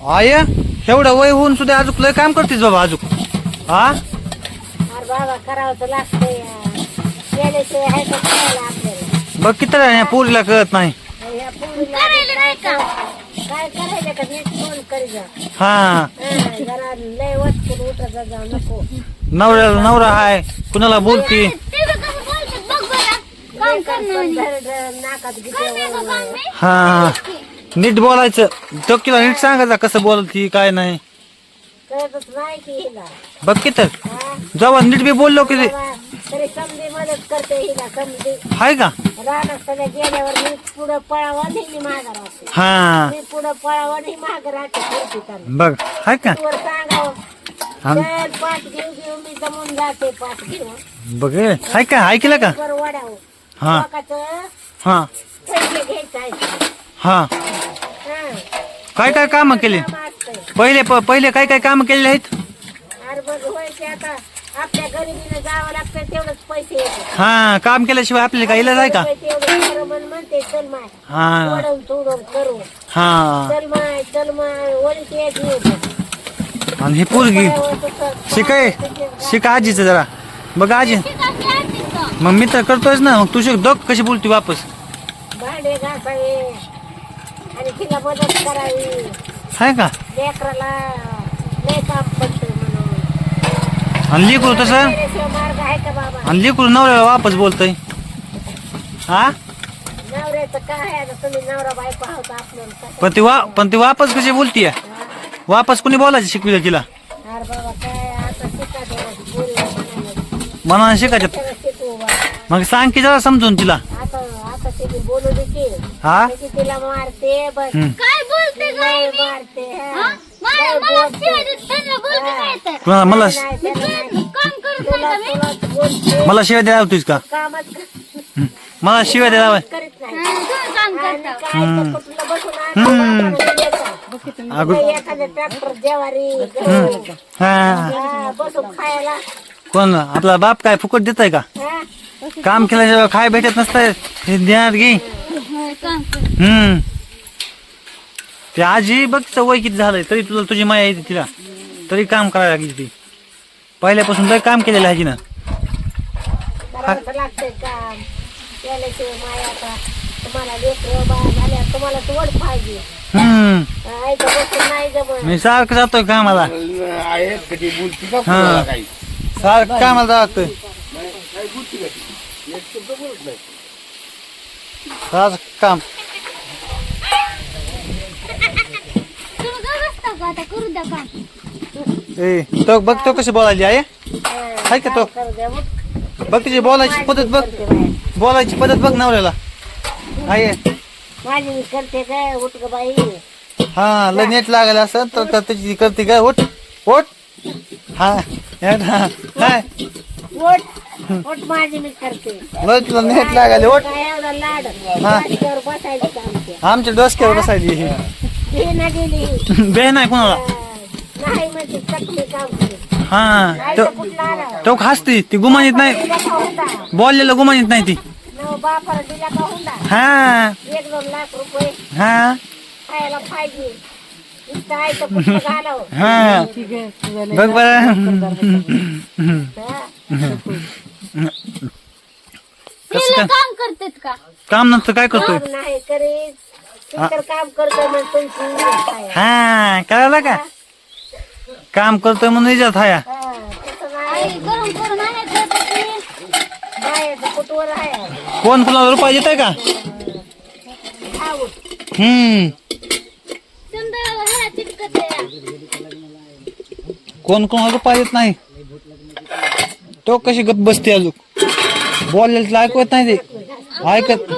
I एवढं वय होऊन सुद्धा अजून लय काम करतेस बाबा अजून. हा? अरे बाबा करावं तर लागतंय केल्याशिवाय आहे का करायला आपल्याला? बघ किती या पोरीला कळत नाही. ह्या पोरीला काय काय करायला का? नीट फोन करी जा. हा. हा, जरा लय वचकून उठत जा जाऊ नको. नवऱ्याला नवरा हाय कुणाला बोलती? काम नाकात घेते हा. नीट बोलायचं. तो किला नीट सांगायचा कसं बोलती काय नाही. कळतच नाही की हिला. बघ की तर. हा जेव्हा नीट बी बोललो की ते- बाबा, तरी समधी मदत करते हिला समधी हाय का? राहत असताना गेल्यावर मी पुढं पळावा नेहमी मागं राहते. हा. मी पुढं पळावा नाही मागं राहते फिरते त्यांना बघ हाय का? वर सांगावं. चल पाठ घेऊन घेऊन मी जमून जाते पाठ घेऊन. बघ. हाय का? ऐकलं का? वर वाढावं हा. लोकांचं हा. पैसे घ्यायचं आहे. हा हा. काय काय काम केले. पहिले प- पहिले काय काय काम केलेले आहेत? अरे बघ होय ते आता. आपल्या गरिबीनं जावं लागतं तेवढंच पैसे येतात. हा काम केल्याशिवाय आपल्याला काय इलाज आहे का? तेवढं खरं म्हण म्हणते चल माय. हा. तोडून तोडून करू हा. चल माय चल माय वळीत येत येत आणि ही पोरगी शिकाय शिका आजीचं जरा. बघ आजी. मग मी तर करतोयच ना मग तू शिक दग कशी बोलती वापस. भांडे घासावे. आणि तिला मदत करावी. हाय का? लेकराला लय काम पडतं म्हणून. आणि लेकरू तसं? मार्ग आहे का बाबा? आणि लेकरू नवऱ्याला वापस बोलतय. हा? नवऱ्याचं काय आहे? तुम्ही नवरा बायको आहोत आपल्याला काय? पण ती वा पण ती वापस कशी बोलतीये? वापस कोणी बोलायचं शिकविलं तिला? अरे बाबा काय आता शिका मनानं. शिकायचं. मग सांग की जरा समजून तिला. हा? त्याची तिला मारते बस. हम्म. काय बोलते लय काय मी? मारते. हा? हा. मला मला बोलते. शिवाय देत त्यांना बोलते काय तर? कुणाला मला नाही, मी त्याला तुला नाही. काम करत तुला नाही का मी? तुला बोलते. मला शिवाय द्यायला होतीस का? कामच क- हं. मला शिवाय द्यायला करीत नाही. हा, तुम्ही काम आणि करता. काय तर कुठलं बसून आता बापानं द्यायचं. अगो काही एखादं ट्रॅक्टर ज्वारी गहू, हा. हा, बसून खायला. कोण? आपला बाप काय फुकट देत का? हा. काम केल्याशिवाय काय भेटत नसतंय. हे ध्यानात घे. हम्म. ते आजी बघ वय किती झालंय तरी तुला तुझी माया येते तिला. तरी काम करायला लागली ती. पहिल्यापासून लय काम केलेलं आहे तिनं तर हम्म. मी सारखं जातोय कामाला. आहे कधी बोलती का हा. कोणाला काही? सारखं कामाला जातोय. सारखं काम. ए तो बघ तो कशी बोलायली आहे? हा, हाय का तो? बघ तिची बोलायची पद्धत बघ. बोलायची पद्धत बघ नवऱ्याला. आहे माझी करते काय उठ ग बाई. हा लय नेट लागलं असं तर तर त्याची करते काय उठ उठ. हा हा काय उठ. उठ माझी मी करते. लय तुला नेट एवढा लाड. हा. माझ्यावर बसायचं आमच्या आमच्या डोसक्यावर बसायली ही. हे ना गेली. बे नाही कोणाला. नाही म्हणजे काम हा नाही तो कुठला आला? तो खासती ती गुमानीत नाही. दिला का हुंडा? बोललेलं गुमानीत नाही ती. नव बापाला दिला का हुंडा? हा. एक दोन लाख रुपये. हा. खायला पाहिजे. इथं हा. बघ बर. कसं तिला काय? काम करतात का? काम नसतं काय करतोय? नाही करीत. ती तर काम करतोय मग तुमची इज्जत आहे. हा कळालं का? काम करतोय म्हणून इजात हाया हा, तसं नाही. आई गरम करून आहे कुठवर कोण कुणाला रुपये देत का? हम्म. समजा ह्या चिटकत आहे. कोण कोणाला रुपये देत नाही? तो कशी गप बसते अजून? बोललेलं ऐकवत नाही ते. ऐकत